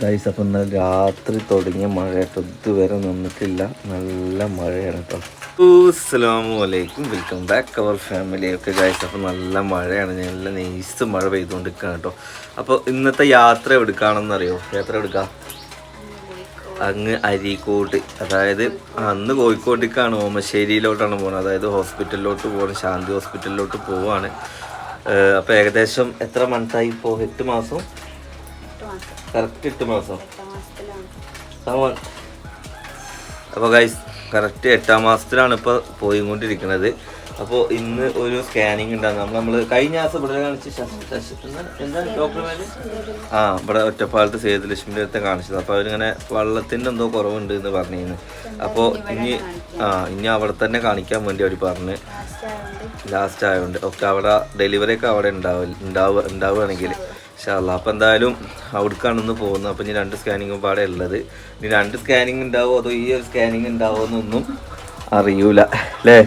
Guys അപ്പം ഇന്നലെ രാത്രി തുടങ്ങിയ മഴ ഇതുവരെ നിന്നിട്ടില്ല. നല്ല മഴയാണ് കേട്ടോ അസ്സലാമു അലൈക്കും. വെൽക്കം ബാക്ക് അവർ ഫാമിലി ഒക്കെ ഗൈസ് അപ്പം നല്ല മഴയാണ്. നല്ല നെയ്സ് മഴ പെയ്തുകൊണ്ടിരിക്കുകയാണ് കേട്ടോ അപ്പോൾ ഇന്നത്തെ യാത്ര എവിടുക്കാണെന്ന് അറിയോ യാത്ര എടുക്കാം അങ്ങ് അരീക്കോട്ട്. അതായത് അന്ന് കോഴിക്കോട്ടേക്കാണ്. ഓമശ്ശേരിയിലോട്ടാണ് പോകുന്നത് അതായത് ഹോസ്പിറ്റലിലോട്ട് പോകണം ശാന്തി ഹോസ്പിറ്റലിലോട്ട് പോവാണ്. അപ്പോൾ ഏകദേശം എത്ര മന്തായി ഇപ്പോൾ എട്ട് മാസം? കറക്റ്റ് എട്ട് മാസം. അപ്പോൾ ഗൈസ് കറക്റ്റ് എട്ടാം മാസത്തിലാണ് ഇപ്പോൾ പോയിക്കൊണ്ടിരിക്കുന്നത് അപ്പോൾ ഇന്ന് ഒരു സ്കാനിങ് ഉണ്ടാകും നമ്മൾ നമ്മൾ കഴിഞ്ഞ ദിവസം ഇവിടെ കാണിച്ച് ഡോക്ടർ ആ ഇവിടെ ഒറ്റപ്പാലത്ത് സേതുലക്ഷ്മിന്റെ അടുത്ത് കാണിച്ചത്. അപ്പോൾ അവരിങ്ങനെ വെള്ളത്തിന്റെ എന്തോ കുറവുണ്ട് എന്ന് പറഞ്ഞിരുന്നു. അപ്പോൾ ഇനി ആ ഇനി അവിടെ തന്നെ കാണിക്കാൻ വേണ്ടി അവർ പറഞ്ഞ് ലാസ്റ്റ് ആയതുകൊണ്ട് ഒക്കെ അവിടെ ഡെലിവറി ഒക്കെ അവിടെ ഉണ്ടാവില്ല ഉണ്ടാവുക ഉണ്ടാവുകയാണെങ്കിൽ. ഇൻഷാല്ല അപ്പോൾ എന്തായാലും അവിടേക്കാണ് ഇന്ന് പോകുന്നത്. അപ്പോൾ ഇനി രണ്ട് സ്കാനിങ്ങും പാടെ ഉള്ളത്. ഇനി രണ്ട് സ്കാനിങ് ഉണ്ടാവുമോ അതോ ഈ ഒരു സ്കാനിങ് ഉണ്ടാവുമോ എന്നൊന്നും അറിയൂല. അല്ലേ?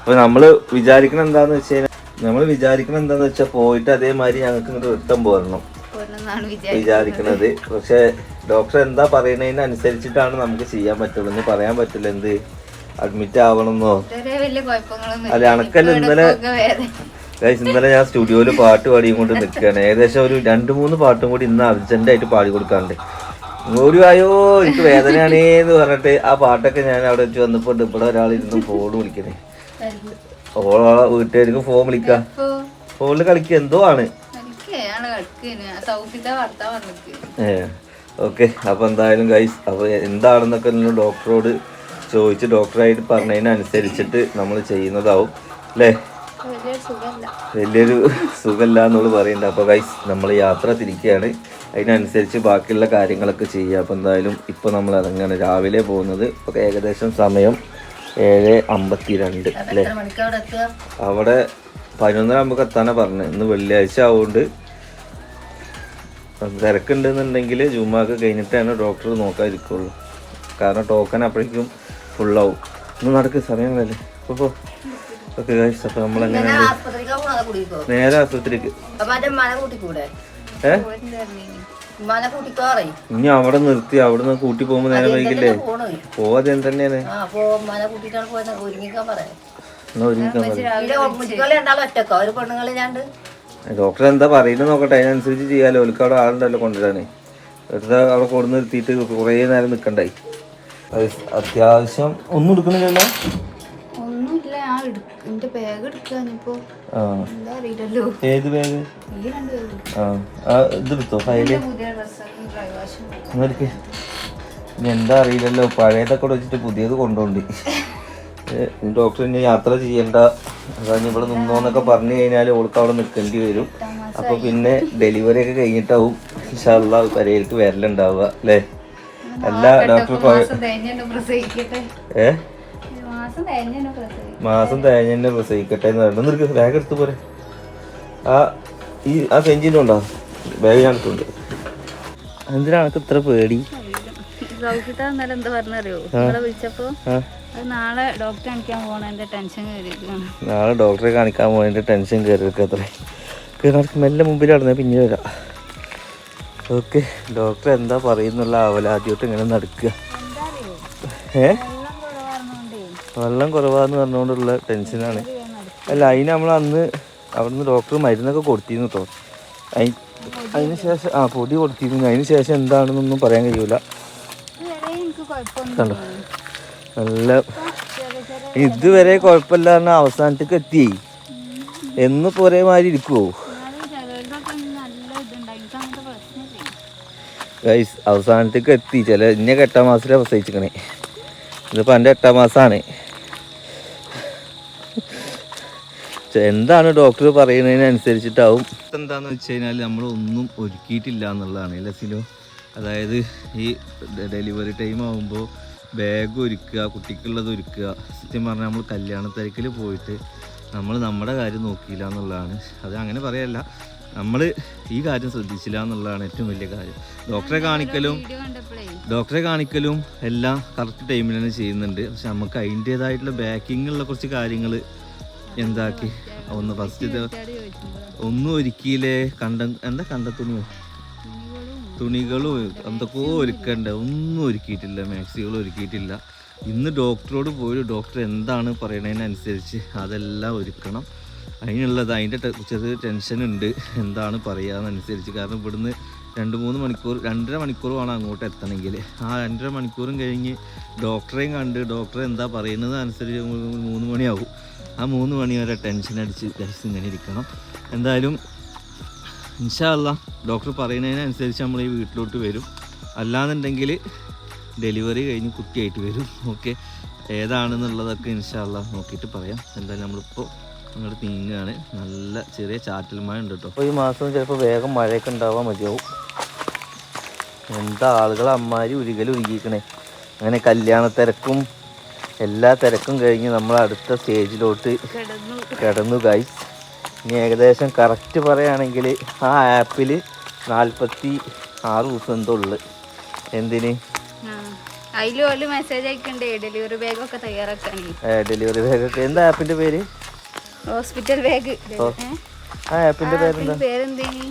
അപ്പോൾ നമ്മൾ വിചാരിക്കണ എന്താണെന്ന് വെച്ച് കഴിഞ്ഞാൽ നമ്മൾ വിചാരിക്കണ എന്താണെന്ന് വെച്ചാൽ പോയിട്ട് അതേമാതിരി ഞങ്ങൾക്ക് ഇങ്ങോട്ട് വൃത്തം പോരണം. വിചാരിക്കണത്. പക്ഷെ ഡോക്ടർ എന്താ പറയുന്നതിനനുസരിച്ചിട്ടാണ് നമുക്ക് ചെയ്യാൻ പറ്റുള്ളൂ. എന്ന് പറയാൻ പറ്റില്ല എന്ത്? അഡ്മിറ്റ് ആവണമെന്നോ അല്ല അണക്കല്ല ഇന്നലെ ഇന്നലെ ഞാൻ സ്റ്റുഡിയോയിൽ പാട്ട് പാടിയും കൊണ്ട് നിൽക്കുകയാണ്. ഏകദേശം ഒരു രണ്ട് മൂന്ന് പാട്ടും കൂടി ഇന്ന് അർജന്റ് ആയിട്ട് പാടി കൊടുക്കാറുണ്ട് ഒരു ആയോ എനിക്ക് വേദനയാണേ എന്ന് പറഞ്ഞിട്ട് ആ പാട്ടൊക്കെ ഞാൻ അവിടെ വെച്ച് വന്നപ്പോൾ ഇവിടെ ഒരാൾ ഇരുന്ന് ഫോൺ വിളിക്കണേ ഓളോളെ വീട്ടുകാർക്ക് ഫോൺ വിളിക്കാം. ഫോണിൽ കളിക്കുക എന്തോ ആണ്. ഓക്കെ. അപ്പൊ എന്തായാലും ഗൈസ് അപ്പൊ എന്താണെന്നൊക്കെ ഡോക്ടറോട് ചോദിച്ച് ഡോക്ടറായിട്ട് പറഞ്ഞതിനനുസരിച്ചിട്ട് നമ്മൾ ചെയ്യുന്നതാവും. അല്ലേ? വലിയൊരു സുഖമില്ല. എന്നുള്ളത് പറയുന്നുണ്ട്. അപ്പോൾ ഗൈസ് നമ്മൾ യാത്ര തിരിക്കുകയാണ്. അതിനനുസരിച്ച് ബാക്കിയുള്ള കാര്യങ്ങളൊക്കെ ചെയ്യുക. അപ്പോൾ എന്തായാലും ഇപ്പോൾ നമ്മൾ ഇറങ്ങുകയാണ് രാവിലെ പോകുന്നത് ഇപ്പോൾ ഏകദേശം സമയം ഏഴ് അമ്പത്തി രണ്ട് അല്ലേ? അവിടെ പതിനൊന്നര നമുക്ക് എത്താനാണ് പറഞ്ഞത്. ഇന്ന് വെള്ളിയാഴ്ച ആവുകൊണ്ട് തിരക്കുണ്ടെന്നുണ്ടെങ്കിൽ ജുമാക്ക് കഴിഞ്ഞിട്ടാണ് ഡോക്ടർ നോക്കാതിരിക്കുള്ളൂ. കാരണം ടോക്കൺ അപ്പോഴേക്കും ഫുള്ളാവും ഇന്ന് നടക്ക് സമയങ്ങളല്ലേ അപ്പോൾ ഓക്കെ ഗൈസ് അപ്പോൾ നമ്മളെങ്ങനെ നേരെ ആശുപത്രിക്ക് ഇനി അവിടെ നിർത്തി അവിടെ നിന്ന് കൂട്ടി പോകുമ്പോ നേരെ വൈകില്ലേ? പോവാതെ തന്നെയാണ്. ഡോക്ടർ എന്താ പറയുന്നത് നോക്കട്ടെ. അതിനനുസരിച്ച് ചെയ്യാലോ. ഓൽക്ക് അവിടെ ആളുണ്ടല്ലോ കൊണ്ടുവരാനേ. വെറുതെ അവിടെ കൊണ്ട് നിർത്തിയിട്ട് കുറേ നേരം നിൽക്കണ്ടായി അത് അത്യാവശ്യം ഒന്നും എടുക്കണില്ലല്ലോ. എന്റെ ബാഗ് എടുക്കാനിപ്പോ അറിയില്ലല്ലോ. ഏത് ബാഗ് ഇതെടുത്തോ ഫയൽ എന്താ അറിയില്ലല്ലോ പഴയതൊക്കെ വെച്ചിട്ട് പുതിയത് കൊണ്ടുപോണ്ടി ഡോക്ടർ ഇനി യാത്ര ചെയ്യണ്ട. അതാണ് ഇവിടെ നിന്നോന്നൊക്കെ പറഞ്ഞു കഴിഞ്ഞാൽ ഓൾക്ക് അവിടെ നിൽക്കേണ്ടി വരും. അപ്പൊ പിന്നെ ഡെലിവറി ഒക്കെ കഴിഞ്ഞിട്ടാവും. ഇൻഷാല്ല പെരയിലേക്ക് വരലുണ്ടാവുക അല്ലേ? അല്ല ഡോക്ടർ ഏഹ് മാസം തേഞ്ഞ തന്നെ പ്രസവിക്കട്ടെ എന്ന് പറഞ്ഞു നിനക്ക് ബാഗ് എടുത്തു പോരെ. ആ ഈ ആ സെഞ്ചിന്റെ ഉണ്ടോ? ബാഗ് ഞാൻ എടുത്തുണ്ട് എന്തിനാണ് ഇത്ര പേടി? നാളെ ഡോക്ടറെ കാണിക്കാൻ പോണ എന്റെ ടെൻഷൻ നാളെ ഡോക്ടറെ കാണിക്കാൻ പോയതിന്റെ ടെൻഷൻ കയറിയൊക്കെ അത്രേ. കയറി മെല്ലെ മുമ്പിൽ നടന്നേ പിന്നെ വരാം. ഓക്കെ ഡോക്ടർ എന്താ പറയുന്നുള്ള ആവലാദ്യമായിട്ട് ഇങ്ങനെ നടക്കുക. ഏഹ് വെള്ളം കുറവാന്ന് പറഞ്ഞുകൊണ്ടുള്ള ടെൻഷനാണ്. അല്ല അതിന് നമ്മൾ അന്ന് അവിടുന്ന് ഡോക്ടർ മരുന്നൊക്കെ കൊടുത്തിരുന്നു കേട്ടോ അതിന് ശേഷം ആ പൊടി കൊടുത്തിരുന്നു. അതിന് ശേഷം എന്താണെന്നൊന്നും പറയാൻ കഴിയൂല. കണ്ടോ? നല്ല ഇതുവരെ കുഴപ്പമില്ല പറഞ്ഞാൽ അവസാനത്തേക്ക് എത്തി എന്ന് ഒരേ മാതിരി ഇരിക്കുവോ? ഗൈസ് അവസാനത്തേക്ക് എത്തി ചില ഇന്ന എട്ടാം മാസത്തിലാണ് പ്രസവിച്ചിക്കണേ ഇതിപ്പോൾ എന്റെ എട്ടാം മാസമാണ് എന്താണ് ഡോക്ടർ പറയുന്നതിനനുസരിച്ചിട്ടാവും? എന്താണെന്ന് വെച്ച് കഴിഞ്ഞാൽ നമ്മൾ ഒന്നും ഒരുക്കിയിട്ടില്ല എന്നുള്ളതാണ് ലസിലോ അതായത് ഈ ഡെലിവറി ടൈം ആകുമ്പോൾ ബാഗ് ഒരുക്കുക കുട്ടിക്കുള്ളത് ഒരുക്കുക സത്യം പറഞ്ഞാൽ നമ്മൾ കല്യാണ തിരക്കിൽ പോയിട്ട് നമ്മൾ നമ്മുടെ കാര്യം നോക്കിയില്ല എന്നുള്ളതാണ്. അത് അങ്ങനെ പറയല്ല. നമ്മൾ ഈ കാര്യം ശ്രദ്ധിച്ചില്ല എന്നുള്ളതാണ് ഏറ്റവും വലിയ കാര്യം. ഡോക്ടറെ കാണിക്കലും ഡോക്ടറെ കാണിക്കലും എല്ലാം കറക്റ്റ് ടൈമിൽ തന്നെ ചെയ്യുന്നുണ്ട്. പക്ഷെ നമുക്ക് അതിന്റേതായിട്ടുള്ള ബാക്കിങ്ങുള്ള കുറച്ച് കാര്യങ്ങൾ എന്താക്കി ഒന്ന് ഫസ്റ്റ് ഇത് ഒന്നും ഒരുക്കിയില്ലേ? കണ്ട എന്താ കണ്ടെത്തുന്നു തുണികളും തുണികളും എന്തൊക്കെയോ ഒരുക്കണ്ട. ഒന്നും ഒരുക്കിയിട്ടില്ല. മാക്സികളും ഒരുക്കിയിട്ടില്ല. ഇന്ന് ഡോക്ടറോട് പോയി ഡോക്ടർ എന്താണ് പറയണതിനനുസരിച്ച് അതെല്ലാം ഒരുക്കണം. അതിനുള്ളത് അതിന്റെ ചെറിയ ടെൻഷൻ ഉണ്ട്. എന്താണ് പറയാന്നനുസരിച്ച്. കാരണം ഇവിടുന്ന് രണ്ട് മൂന്ന് മണിക്കൂർ രണ്ടര മണിക്കൂർ വേണം അങ്ങോട്ട് എത്തണമെങ്കിൽ ആ രണ്ടര മണിക്കൂറും കഴിഞ്ഞ് ഡോക്ടറെയും കണ്ട് ഡോക്ടർ എന്താ പറയുന്നത് അനുസരിച്ച് മൂന്ന് മണിയാവും. ആ മൂന്ന് മണി വരെ ടെൻഷൻ അടിച്ച് ജസ്റ്റ് ഇങ്ങനെ ഇരിക്കണം. എന്തായാലും ഇൻഷാല്ല ഡോക്ടർ പറയുന്നതിനനുസരിച്ച് നമ്മൾ ഈ വീട്ടിലോട്ട് വരും. അല്ലാന്നുണ്ടെങ്കിൽ ഡെലിവറി കഴിഞ്ഞ് കുട്ടിയായിട്ട് വരും. ഓക്കെ ഏതാണെന്നുള്ളതൊക്കെ ഇൻഷാല്ല നോക്കിയിട്ട് പറയാം. എന്തായാലും നമ്മളിപ്പോൾ അങ്ങോട്ട് നീങ്ങുകയാണ് നല്ല ചെറിയ ചാറ്റൽ മഴ ഉണ്ട് കേട്ടോ ഈ മാസം ചിലപ്പോൾ വേഗം മഴയൊക്കെ ഉണ്ടാവാൻ മതിയാവും. എന്താ ആളുകൾ അമ്മാരി ഉരുകൽ ഉരുകിക്കണേ അങ്ങനെ കല്യാണ തിരക്കും എല്ലാ തിരക്കും കഴിഞ്ഞ് നമ്മൾ അടുത്ത സ്റ്റേജിലോട്ട് കിടന്നു. ഗൈസ് ഇനി ഏകദേശം കറക്റ്റ് പറയുകയാണെങ്കിൽ ആ ആപ്പിൽ നാൽപ്പത്തി ആറ് ദിവസം എന്തോ ഉള്ളു. എന്തിന്? മെസ്സേജ് അയക്കണ്ടേ? ഡെലിവറി ബാഗ് ഒക്കെ തയ്യാറാക്കാനേ. ഡെലിവറി ബാഗൊക്കെ എന്താ ആപ്പിന്റെ പേര്? ഹോസ്പിറ്റൽ ബാഗ് ആ ആപ്പിന്റെ പേരെന്താ? പേരെന്തേനി?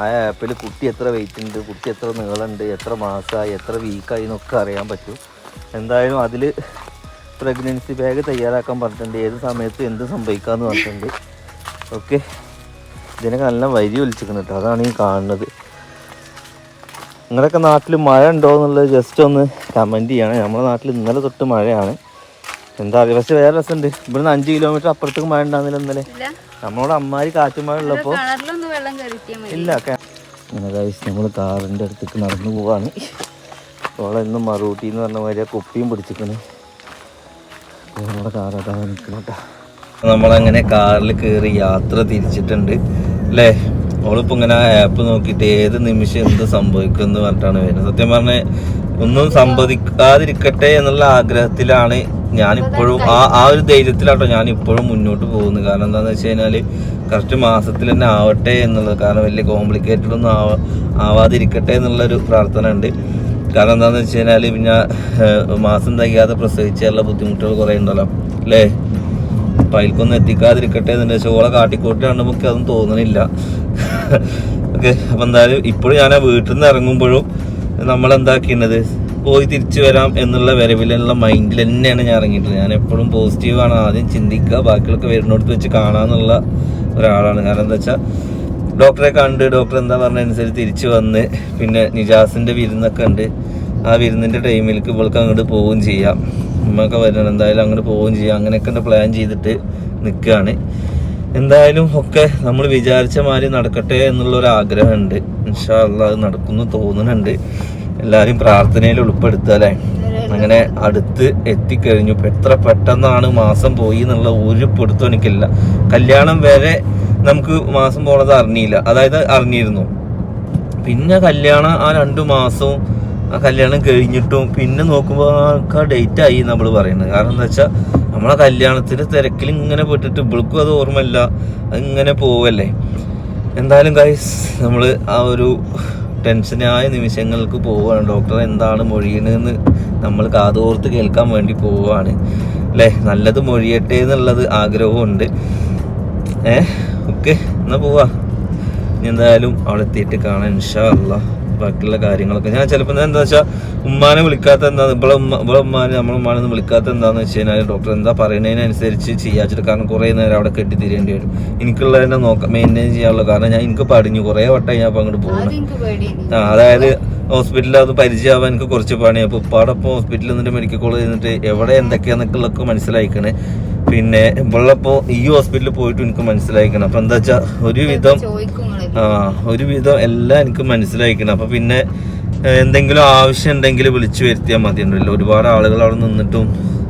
ആ ആപ്പിൽ കുട്ടി എത്ര വെയിറ്റ് ഉണ്ട് കുട്ടി എത്ര നീളമുണ്ട് എത്ര മാസമായി എത്ര വീക്കായി എന്നൊക്കെ അറിയാൻ പറ്റും. എന്തായാലും അതിൽ പ്രഗ്നൻസി ബാഗ് തയ്യാറാക്കാൻ പറഞ്ഞിട്ടുണ്ട്. ഏത് സമയത്ത് എന്ത് സംഭവിക്കാമെന്ന് പറഞ്ഞിട്ടുണ്ട്. ഓക്കെ. ഇതിനൊക്കെ നല്ല വരി ഒലിച്ചിരിക്കുന്നു കേട്ടോ. അതാണ് ഈ കാണുന്നത്. നിങ്ങളൊക്കെ നാട്ടിൽ മഴ ഉണ്ടോ എന്നുള്ളത് ജസ്റ്റ് ഒന്ന് കമന്റ് ചെയ്യണം. നമ്മുടെ നാട്ടിൽ ഇന്നലെ തൊട്ട് മഴയാണ്. എന്താ അറിയാം? പക്ഷെ വേറെ രസമുണ്ട്. ഇവിടുന്ന് അഞ്ച് കിലോമീറ്റർ അപ്പുറത്തേക്ക് മഴ ഉണ്ടാകുന്നില്ല ഇന്നലെ. നമ്മളോട് അമ്മാരി കാറ്റും മഴ ഉള്ളപ്പോൾ വെള്ളം കയറിട്ടിയാൽ മതി. ഇല്ല നമ്മൾ കാറിന്റെ അടുത്തേക്ക് നടന്നു പോവാണ്. അവളെന്നും ഇന്ന് മറൂട്ടി എന്ന് പറഞ്ഞ മാതിരി കുപ്പിയും പിടിച്ചിക്കണ്. നമ്മുടെ കാറൊക്കെ നിൽക്കണം കേട്ടോ നമ്മളങ്ങനെ കാറിൽ കയറി യാത്ര തിരിച്ചിട്ടുണ്ട് അല്ലേ അവളിപ്പോ ഇങ്ങനെ ആ ആപ്പ് നോക്കിയിട്ട് ഏത് നിമിഷം എന്ത് സംഭവിക്കും എന്ന് പറഞ്ഞിട്ടാണ് വരുന്നത്. സത്യം പറഞ്ഞാൽ ഒന്നും സംഭവിക്കാതിരിക്കട്ടെ എന്നുള്ള ആഗ്രഹത്തിലാണ് ഞാനിപ്പോഴും ആ ആ ഒരു ധൈര്യത്തിലാട്ടോ ഞാൻ ഇപ്പോഴും മുന്നോട്ട് പോകുന്നത്. കാരണം എന്താണെന്ന് വെച്ച് കഴിഞ്ഞാൽ കറക്റ്റ് മാസത്തിൽ തന്നെ ആവട്ടെ എന്നുള്ളത് കാരണം വലിയ കോംപ്ലിക്കേറ്റഡ് ഒന്നും ആവാ ആവാതിരിക്കട്ടെ എന്നുള്ളൊരു പ്രാർത്ഥന ഉണ്ട്. കാരണം എന്താണെന്ന് വെച്ച് കഴിഞ്ഞാൽ പിന്നെ മാസം തികയാതെ പ്രസവിച്ചുള്ള ബുദ്ധിമുട്ടുകൾ കുറേ ഉണ്ടല്ലോ അല്ലേ? അപ്പം അതിൽക്കൊന്നും എത്തിക്കാതിരിക്കട്ടെ എന്നുണ്ട് പക്ഷേ ഓളെ കാട്ടിക്കോട്ടി കണ്ടുമ്പോൾ അതൊന്നും തോന്നണില്ല. ഓക്കെ അപ്പം എന്തായാലും ഇപ്പോഴും ഞാൻ ആ വീട്ടിൽ നിന്ന് ഇറങ്ങുമ്പോഴും നമ്മളെന്താക്കിയത് പോയി തിരിച്ചു വരാം എന്നുള്ള വരവിലുള്ള മൈൻഡിൽ തന്നെയാണ് ഞാൻ ഇറങ്ങിയിട്ടുള്ളത്. ഞാൻ എപ്പോഴും പോസിറ്റീവാണ് ആദ്യം ചിന്തിക്കുക. ബാക്കിയൊക്കെ വരുന്നിടത്ത് വെച്ച് കാണാന്നുള്ള ഒരാളാണ്. കാരണം എന്താ വെച്ചാൽ ഡോക്ടറെ കണ്ട് ഡോക്ടർ എന്താ പറഞ്ഞതനുസരിച്ച് തിരിച്ചു വന്ന് പിന്നെ നിജാസിന്റെ വിരുന്നൊക്കെ ഉണ്ട് ആ വിരുന്നിന്റെ ടൈമിലേക്ക് ഇവൾക്ക് അങ്ങോട്ട് പോവുകയും ചെയ്യാം. ഉമ്മയൊക്കെ വരണം എന്തായാലും അങ്ങോട്ട് പോവുകയും ചെയ്യാം. അങ്ങനെയൊക്കെ പ്ലാൻ ചെയ്തിട്ട് നിൽക്കുകയാണ്. എന്തായാലും ഒക്കെ നമ്മൾ വിചാരിച്ച മാതിരി നടക്കട്ടെ എന്നുള്ള ഒരു ആഗ്രഹമുണ്ട്. ഇൻഷാല്ല അത് നടക്കുന്നു തോന്നുന്നുണ്ട്. എല്ലാവരും പ്രാർത്ഥനയിൽ ഉൾപ്പെടുത്തല്ലേ? അങ്ങനെ അടുത്ത് എത്തിക്കഴിഞ്ഞു. എത്ര പെട്ടെന്നാണ് മാസം പോയി എന്നുള്ള ഒരു പിടുത്തം എനിക്കില്ല. കല്യാണം വരെ നമുക്ക് മാസം പോണത് അറിഞ്ഞില്ല. അതായത് അറിഞ്ഞിരുന്നു. പിന്നെ കല്യാണം ആ രണ്ടു മാസവും ആ കല്യാണം കഴിഞ്ഞിട്ടും പിന്നെ നോക്കുമ്പോൾ ആ ഡേറ്റ് ആയി നമ്മൾ പറയുന്നത്. കാരണം എന്താ വെച്ചാൽ നമ്മളെ കല്യാണത്തിന്റെ തിരക്കിൽ ഇങ്ങനെ പെട്ടിട്ട് ഇവൾക്കും അത് ഓർമ്മയില്ല. അതിങ്ങനെ പോവല്ലേ. എന്തായാലും ഗൈസ് നമ്മൾ ആ ഒരു ടെൻഷനായ നിമിഷങ്ങൾക്ക് പോവുകയാണ് ഡോക്ടർ എന്താണ് മൊഴിയണെന്ന് നമ്മൾ കാതോർത്ത് കേൾക്കാൻ വേണ്ടി പോവുകയാണ് അല്ലേ നല്ലത് മൊഴിയട്ടെ എന്നുള്ളത് ആഗ്രഹമുണ്ട് ഏ? ഓക്കെ എന്നാൽ പോവാ. എന്തായാലും അവിടെ എത്തിയിട്ട് കാണാം ഇൻഷാ അല്ലാ ബാക്കിയുള്ള കാര്യങ്ങളൊക്കെ. ഞാൻ ചിലപ്പോൾ എന്താ വെച്ചാൽ ഉമ്മാനെ വിളിക്കാത്ത എന്താ ഇവിടെ ഉമ്മ ഇവിടെ ഉമ്മാനെ നമ്മളെ ഉമ്മാനെ ഒന്നും വിളിക്കാത്ത എന്താന്ന് വെച്ച് കഴിഞ്ഞാൽ ഡോക്ടർ എന്താ പറയുന്നതിനനുസരിച്ച് ചെയ്യാച്ചിട്ട് കാരണം കുറേ നേരം അവിടെ കെട്ടി തിരിയേണ്ടി വരും. എനിക്കുള്ള തന്നെ നോക്കാം മെയിന്റെയിൻ ചെയ്യാനുള്ള കാരണം ഞാൻ എനിക്ക് പടിഞ്ഞു. കുറേ വട്ടം ഞാൻ അപ്പം അങ്ങോട്ട് പോകുന്നത് അതായത് ഹോസ്പിറ്റലിൽ അത് പരിചയമാവാൻ എനിക്ക് കുറച്ച് പണി. അപ്പോൾ ഉപ്പാടൊപ്പം ഹോസ്പിറ്റലിൽ നിന്നിട്ട് മെഡിക്കൽ കോളേജ് നിന്നിട്ട് എവിടെ എന്തൊക്കെയാണെന്നൊക്കെ മനസ്സിലായിക്കണേ. പിന്നെ ഇവളപ്പോൾ ഈ ഹോസ്പിറ്റലിൽ പോയിട്ട് എനിക്ക് മനസ്സിലായിക്കണം. അപ്പം എന്താ വെച്ചാൽ ഒരുവിധം ആ ഒരുവിധം എല്ലാം എനിക്ക് മനസ്സിലായിക്കണം. അപ്പം പിന്നെ എന്തെങ്കിലും ആവശ്യം ഉണ്ടെങ്കിൽ വിളിച്ചു വരുത്തിയാൽ മതിയുണ്ടല്ലോ ഒരുപാട് ആളുകൾ അവിടെ നിന്നിട്ടും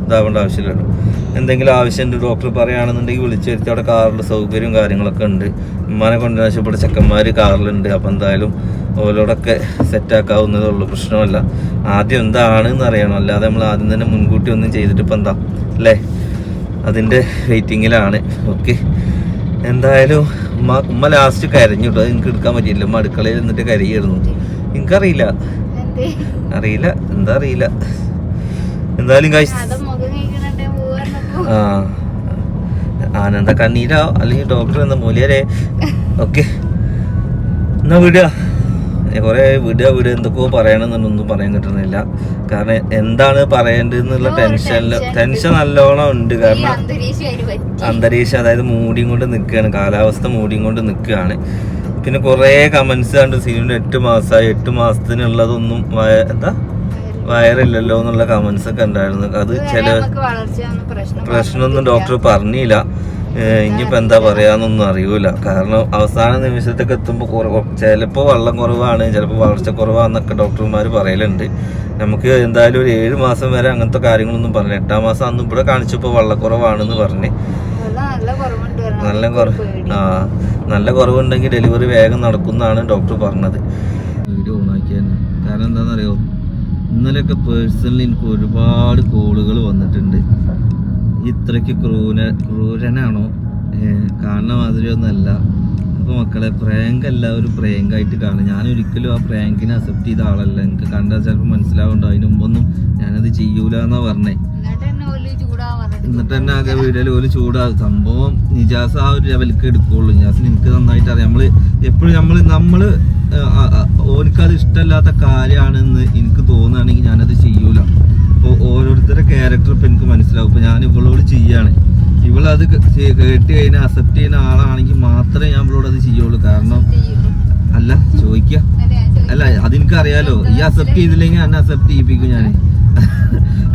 ഇതാവേണ്ട ആവശ്യമില്ലല്ലോ. എന്തെങ്കിലും ആവശ്യമുണ്ട് ഡോക്ടർ പറയുകയാണെന്നുണ്ടെങ്കിൽ വിളിച്ചു വരുത്തി. അവിടെ കാറിൽ സൗകര്യവും കാര്യങ്ങളൊക്കെ ഉണ്ട്. ഉമ്മാനെ കൊണ്ടുവന്ന ഇവിടെ ചെക്കന്മാർ കാറിലുണ്ട്. അപ്പം എന്തായാലും ഓരോടൊക്കെ സെറ്റാക്കാവുന്നതേ ഉള്ളൂ. പ്രശ്നമല്ല. ആദ്യം എന്താണ് എന്ന് അറിയണം. അല്ലാതെ നമ്മൾ ആദ്യം തന്നെ മുൻകൂട്ടി ഒന്നും ചെയ്തിട്ട് ഇപ്പം എന്താ? അല്ലേ? അതിന്റെ വെയിറ്റിങ്ങിലാണ്. ഓക്കെ. എന്തായാലും ഉമ്മ ഉമ്മ ലാസ്റ്റ് കരഞ്ഞു കേട്ടോ എനിക്ക് എടുക്കാൻ പറ്റിയില്ല ഉമ്മ അടുക്കളയിൽ നിന്നിട്ട് കരയായിരുന്നു എനിക്കറിയില്ല? അറിയില്ല. എന്താ അറിയില്ല. എന്തായാലും കാശ് ആ. ആനന്ദ കണ്ണീരാ. അല്ലെങ്കിൽ ഡോക്ടർ എന്ന മൂല്യരെ ഓക്കെ. എന്നാ വിടുക. കുറെ വിടുക വിടുക എന്തൊക്കെയോ പറയണമെന്നൊന്നും പറയാൻ കിട്ടുന്നില്ല. കാരണം എന്താണ് പറയേണ്ടതെന്നുള്ള ടെൻഷൻ ടെൻഷനിൽ ടെൻഷൻ നല്ലോണം ഉണ്ട്. കാരണം അന്തരീക്ഷം അതായത് മൂടിയും കൊണ്ട് നിൽക്കുകയാണ് കാലാവസ്ഥ മൂടിയും കൊണ്ട് നിൽക്കുകയാണ് പിന്നെ കുറേ കമന്റ്സ് കണ്ട് സിനിമ എട്ട് മാസമായി എട്ട് മാസത്തിനുള്ളതൊന്നും എന്താ? വയറില്ലല്ലോ എന്നുള്ള കമന്റ്സ് ഒക്കെ ഉണ്ടായിരുന്നു. അത് ചില പ്രശ്നമൊന്നും ഡോക്ടർ പറഞ്ഞില്ല. ഏഹ് ഇനിയിപ്പോ എന്താ പറയാന്നൊന്നും അറിയൂല. കാരണം അവസാന നിമിഷത്തൊക്കെ എത്തുമ്പോൾ ചിലപ്പോൾ വെള്ളം കുറവാണ് ചിലപ്പോൾ വളർച്ച കുറവാന്നൊക്കെ ഡോക്ടർമാർ പറയലുണ്ട്. നമുക്ക് എന്തായാലും ഒരു ഏഴ് മാസം വരെ അങ്ങനത്തെ കാര്യങ്ങളൊന്നും പറഞ്ഞു എട്ടാം മാസം അന്ന് ഇവിടെ കാണിച്ചപ്പോൾ വെള്ളക്കുറവാണെന്ന് പറഞ്ഞ്. വെള്ളം നല്ല കുറവ് ആ നല്ല കുറവുണ്ടെങ്കിൽ ഡെലിവറി വേഗം നടക്കുന്നതാണ് ഡോക്ടർ പറഞ്ഞത്. വീഡിയോ ഓണാക്കി തന്നെ കാരണം എന്താണെന്നറിയോ? ഇന്നലെയൊക്കെ പേഴ്സണലി എനിക്ക് ഒരുപാട് കോളുകൾ വന്നിട്ടുണ്ട്. ഇത്രയ്ക്ക് ക്രൂര ക്രൂരനാണോ? കാണുന്ന മാതിരിയൊന്നല്ല അപ്പോൾ മക്കളെ പ്രാങ്ക് അല്ല ഒരു പ്രാങ്കായിട്ട് കാണും ഞാൻ ഒരിക്കലും ആ പ്രാങ്കിനെ അക്സെപ്റ്റ് ചെയ്ത ആളല്ല. എനിക്ക് കണ്ടാൽ ചിലപ്പോൾ മനസ്സിലാവുണ്ടോ അതിന് മുമ്പൊന്നും ഞാനത് ചെയ്യൂല എന്നാ പറഞ്ഞേ എന്നിട്ട് തന്നെ ആകെ വീഡിയോയിൽ ഒരു ചൂടാകും സംഭവം നിജാസ് ആ ഒരു ലെവലിക്ക് എടുക്കുള്ളൂ. നിജാസ് എനിക്ക് നന്നായിട്ട് അറിയാം. നമ്മൾ എപ്പോഴും നമ്മൾ നമ്മൾ ഓനിക്കത് ഇഷ്ടമല്ലാത്ത കാര്യമാണെന്ന് എനിക്ക് തോന്നുകയാണെങ്കിൽ ഞാനത് ചെയ്യൂല. അപ്പോൾ ഓരോരുത്തരുടെ ക്യാരക്ടർ ഇപ്പം എനിക്ക് മനസ്സിലാവും. ഇപ്പോൾ ഞാൻ ഇവളോട് ചെയ്യാണ്. ഇവളത് കേട്ട് കഴിഞ്ഞാൽ അക്സെപ്റ്റ് ചെയ്യുന്ന ആളാണെങ്കിൽ മാത്രമേ ഞാൻ ഇവളോട് അത് ചെയ്യുള്ളൂ. കാരണം അല്ല ചോദിക്കുക അല്ലേ, ഞാൻ ചോദിക്കാം. അല്ല അതെനിക്ക് അറിയാലോ ഈ അക്സെപ്റ്റ് ചെയ്തില്ലെങ്കിൽ എന്നെ അക്സെപ്റ്റ് ചെയ്യിപ്പിക്കും ഞാൻ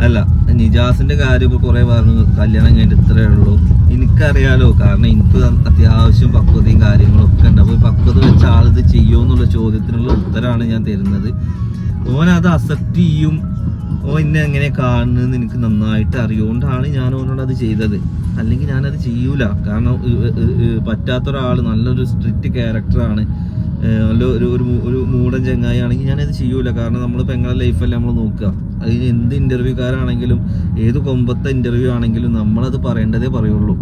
അല്ല നിജാസിന്റെ കാര്യം ഇപ്പൊ കുറേ പറഞ്ഞു. കല്യാണം കഴിഞ്ഞിട്ട് ഇത്രയേ ഉള്ളൂ. എനിക്കറിയാലോ കാരണം എനിക്ക് അത്യാവശ്യം പക്വതയും കാര്യങ്ങളും ഒക്കെ ഉണ്ട്. അപ്പൊ ഈ പക്വത വെച്ച ആളിത് ചെയ്യുമോ എന്നുള്ള ചോദ്യത്തിനുള്ള ഉത്തരമാണ് ഞാൻ തരുന്നത്. ഓൻ അത് അക്സെപ്റ്റ് ചെയ്യും. ഓ എന്നെ എങ്ങനെ കാണുന്നത് എനിക്ക് നന്നായിട്ട് അറിയുകൊണ്ടാണ് ഞാൻ ഓനോട് അത് ചെയ്തത്. അല്ലെങ്കിൽ ഞാനത് ചെയ്യൂല. കാരണം പറ്റാത്ത ഒരാൾ നല്ലൊരു സ്ട്രിക്റ്റ് ക്യാരക്ടറാണ്. നല്ല ഒരു ഒരു ഒരു മൂടൻ ചെങ്ങായി ആണെങ്കിൽ ഞാനത് ചെയ്യൂല. കാരണം നമ്മൾ പെങ്ങളെ ലൈഫല്ലേ നമ്മൾ നോക്കുക. അതിന് എന്ത് ഇന്റർവ്യൂക്കാരാണെങ്കിലും ഏത് കൊമ്പത്തെ ഇന്റർവ്യൂ ആണെങ്കിലും നമ്മളത് പറയേണ്ടതേ പറയുള്ളൂ.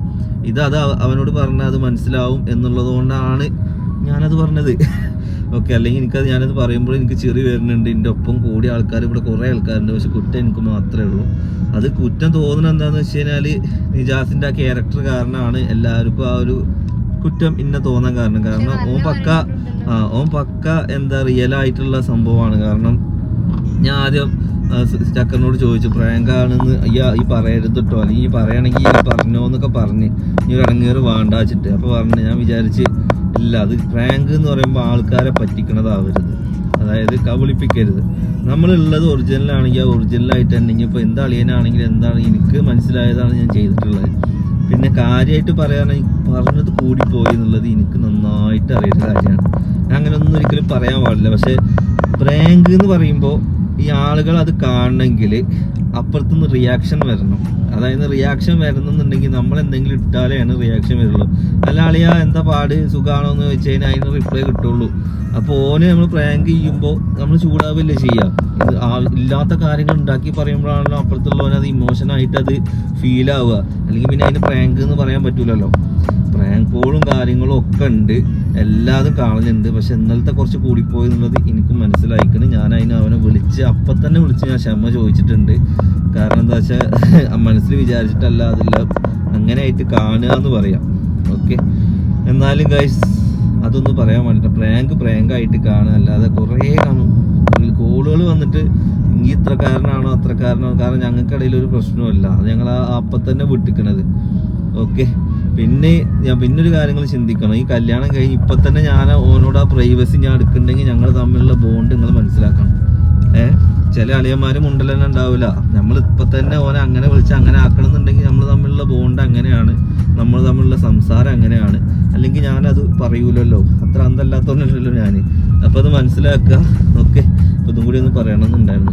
ഇത് അത് അവനോട് പറഞ്ഞാൽ അത് മനസ്സിലാവും എന്നുള്ളത് കൊണ്ടാണ് ഞാനത് പറഞ്ഞത്. ഓക്കെ അല്ലെങ്കിൽ എനിക്കത് ഞാനത് പറയുമ്പോൾ എനിക്ക് ചെറിയ വരുന്നുണ്ട്. എന്റെ ഒപ്പം കൂടിയ ആൾക്കാർ ഇവിടെ കുറേ ആൾക്കാരുണ്ട്. പക്ഷെ കുറ്റം എനിക്ക് മാത്രമേ ഉള്ളൂ. അത് കുറ്റം തോന്നുന്നത് എന്താണെന്ന് വെച്ച് കഴിഞ്ഞാൽ നിജാസിന്റെ ആ ക്യാരക്ടർ കാരണമാണ് എല്ലാവർക്കും ആ ഒരു കുറ്റം ഇന്ന തോന്നാൻ കാരണം. കാരണം ഓൻ പക്ക. ആ ഓൻ പക്ക എന്താ റിയൽ ആയിട്ടുള്ള സംഭവമാണ്. കാരണം ഞാൻ ആദ്യം ചക്കറിനോട് ചോദിച്ചു പ്രാങ്കാണെന്ന് അയ്യാ ഈ പറയരുത് കേട്ടോ അല്ലെങ്കിൽ ഈ പറയണമെങ്കിൽ ഈ പറഞ്ഞോ എന്നൊക്കെ പറഞ്ഞ് ഈ ഒരു ഇടങ്ങേറ് വേണ്ട വെച്ചിട്ട് അപ്പോൾ പറഞ്ഞു ഞാൻ വിചാരിച്ച് ഇല്ല. അത് പ്രാങ്ക് എന്ന് പറയുമ്പോൾ ആൾക്കാരെ പറ്റിക്കണതാവരുത്. അതായത് കബളിപ്പിക്കരുത്. നമ്മളുള്ളത് ഒറിജിനലാണെങ്കിൽ ആ ഒറിജിനലായിട്ട് തന്നെ ഇനിയിപ്പോൾ എന്ത് അളിയനാണെങ്കിലും എന്താണ് എനിക്ക് മനസ്സിലായതാണ് ഞാൻ ചെയ്തിട്ടുള്ളത്. പിന്നെ കാര്യമായിട്ട് പറയുകയാണെങ്കിൽ പറഞ്ഞത് കൂടിപ്പോയി എന്നുള്ളത് എനിക്ക് നന്നായിട്ട് അറിയുന്ന കാര്യമാണ്. ഞാൻ അങ്ങനെ ഒന്നും ഒരിക്കലും പറയാൻ പാടില്ല. പക്ഷേ പ്രാങ്ക് എന്ന് പറയുമ്പോൾ ഈ ആളുകൾ അത് കാണണമെങ്കിൽ അപ്പുറത്തുനിന്ന് റിയാക്ഷൻ വരണം. അതായത് റിയാക്ഷൻ വരണമെന്നുണ്ടെങ്കിൽ നമ്മൾ എന്തെങ്കിലും ഇട്ടാലെയാണ് റിയാക്ഷൻ വരുള്ളൂ. അല്ല അളിയ എന്താ പാട്? സുഖമാണോ എന്ന് ചോദിച്ചു കഴിഞ്ഞാൽ അതിന് റിപ്ലൈ കിട്ടുള്ളൂ. അപ്പോൾ ഓന് നമ്മൾ പ്രാങ്ക് ചെയ്യുമ്പോൾ നമ്മൾ ചൂടാവില്ലേ ചെയ്യാം? ഇത് ഇല്ലാത്ത കാര്യങ്ങൾ ഉണ്ടാക്കി പറയുമ്പോഴാണല്ലോ അപ്പുറത്തുള്ളവന് അത് ഇമോഷനായിട്ട് അത് ഫീൽ ആവുക. അല്ലെങ്കിൽ പിന്നെ അതിന് പ്രാങ്ക് എന്ന് പറയാൻ പറ്റൂലല്ലോ. പ്രാങ്ക് കോളും കാര്യങ്ങളും ഒക്കെ ഉണ്ട്. എല്ലാതും കാണുന്നുണ്ട്. പക്ഷെ ഇന്നലത്തെ കുറച്ച് കൂടിപ്പോയി എന്നുള്ളത് എനിക്ക് മനസ്സിലായിക്കണ്. ഞാൻ അതിന് അവനെ വിളിച്ച് അപ്പം തന്നെ വിളിച്ച് ഞാൻ ക്ഷമ ചോദിച്ചിട്ടുണ്ട്. കാരണം എന്താ വെച്ചാൽ മനസ്സിൽ വിചാരിച്ചിട്ടല്ല അതില്ല. അങ്ങനെ ആയിട്ട് കാണുക എന്ന് പറയാം. ഓക്കെ. എന്നാലും ഗൈസ് അതൊന്നും പറയാൻ വേണ്ടിട്ട്. പ്രാങ്ക് പ്രാങ്ക് ആയിട്ട് കാണുക. അല്ലാതെ കുറേ കാണും. കോളുകൾ വന്നിട്ട് ഈ അത്ര അത്രക്കാരനാണോ കാരണം ഞങ്ങൾക്കിടയിൽ ഒരു പ്രശ്നമല്ല അത് ഞങ്ങൾ അപ്പം തന്നെ വിട്ടിക്കണത്. ഓക്കെ. പിന്നെ ഞാൻ പിന്നെ ഒരു കാര്യങ്ങൾ ചിന്തിക്കണം. ഈ കല്യാണം കഴിഞ്ഞ് ഇപ്പൊ തന്നെ ഞാൻ ഓനോട് ആ പ്രൈവസി ഞാൻ എടുക്കുന്നുണ്ടെങ്കിൽ ഞങ്ങൾ തമ്മിലുള്ള ബോണ്ട് നിങ്ങൾ മനസ്സിലാക്കണം. ഏ? ചില അളിയന്മാരും മുണ്ടൽ ഉണ്ടാവില്ല. നമ്മൾ ഇപ്പൊ തന്നെ ഓനെ അങ്ങനെ വിളിച്ച് അങ്ങനെ ആക്കണം എന്നുണ്ടെങ്കിൽ നമ്മൾ തമ്മിലുള്ള ബോണ്ട് അങ്ങനെയാണ്. നമ്മൾ തമ്മിലുള്ള സംസാരം അങ്ങനെയാണ്. അല്ലെങ്കിൽ ഞാനത് പറയൂലല്ലോ. അത്ര അന്തല്ലാത്തവനല്ലോ ഞാൻ അപ്പൊ അത് മനസ്സിലാക്കുക ഓക്കെ. അപ്പൊ ഇതും കൂടി ഒന്ന് പറയണമെന്നുണ്ടായിരുന്നു.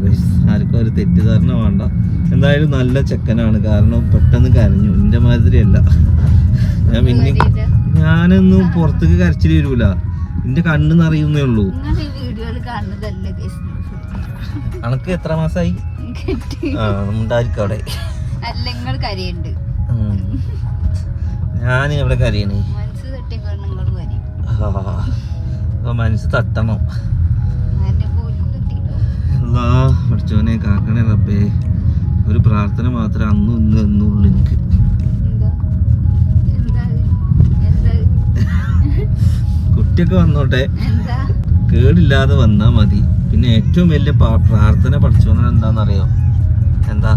ആർക്കും ഒരു തെറ്റിദ്ധാരണ വേണ്ട. എന്തായാലും നല്ല ചെക്കനാണ്. കാരണം പെട്ടെന്ന് കരഞ്ഞു. എന്റെ മാതിരിയല്ല. ഞാൻ പിന്നെ ഞാനൊന്നും പുറത്തേക്ക് കരച്ചിൽ വരൂല. എന്റെ കണ്ണ് നിറയുന്നേ ഉള്ളൂ. അനക്ക് എത്ര മാസമായി ഉണ്ടായിരിക്കവിടെ ഞാൻ എവിടെ കരയണേ? മനസ്സ് തട്ടി ആ, അപ്പൊ മനസ്സ് തട്ടണം. എല്ലാ പഠിച്ചോനെ കാക്കണേ റബ്ബേ. ഒരു പ്രാർത്ഥന മാത്രമേ അന്നും ഇന്ന് എന്നുള്ളൂ എനിക്ക്. കുട്ടിയൊക്കെ വന്നോട്ടെ. കേടില്ലാതെ വന്നാ മതി. പിന്നെ ഏറ്റവും വലിയ പ്രാർത്ഥന പഠിച്ചോന്നെ എന്താണെന്നറിയോ എന്താ?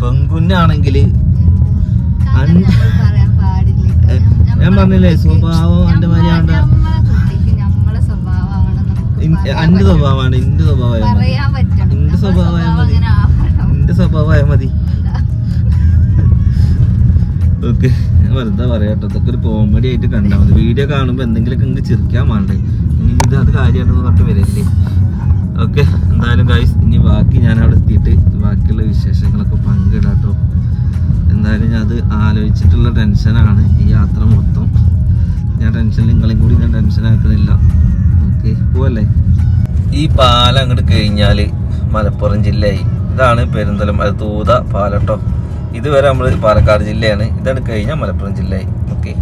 പെങ്കുന്നാണെങ്കിൽ ഞാൻ പറഞ്ഞില്ലേ സ്വഭാവം എന്റെ മാതിരി അന്റെ സ്വഭാവമാണ് എന്റെ സ്വഭാവമായ എന്റെ സ്വഭാവമായ സ്വഭാവം മതി. എന്റെ സ്വഭാവമായ മതി. ഓക്കെ വെറുതെ പറയാട്ടോ ഇതൊക്കെ ഒരു കോമഡി ആയിട്ട് കണ്ടാൽ മതി. വീഡിയോ കാണുമ്പോൾ എന്തെങ്കിലുമൊക്കെ ഇങ്ങനെ ചിരിക്കാൻ വേണ്ടേ ഇനി ഇത് അത് കാര്യമാണെന്ന് പറഞ്ഞിട്ട് വരല്ലേ? ഓക്കെ എന്തായാലും ഗൈസ് ഇനി ബാക്കി ഞാൻ അവിടെ എത്തിയിട്ട് ബാക്കിയുള്ള വിശേഷങ്ങളൊക്കെ പങ്കിടാട്ടോ എന്തായാലും ഞാൻ അത് ആലോചിച്ചിട്ടുള്ള ടെൻഷനാണ് ഈ യാത്ര മൊത്തം. ഞാൻ ടെൻഷൻ നിങ്ങളെയും കൂടി ഞാൻ ടെൻഷൻ ആക്കുന്നില്ല. ഓക്കെ പോവല്ലേ? ഈ പാലം അങ്ങോട്ട് കഴിഞ്ഞാൽ മലപ്പുറം ജില്ലയായി. ഇതാണ് പെരുന്തലം അത് തൂത പാലട്ടോ ഇതുവരെ നമ്മൾ പാലക്കാട് ജില്ലയാണ്. ഇതാണ് കഴിഞ്ഞാൽ മലപ്പുറം ജില്ലയായി. ഓക്കെ.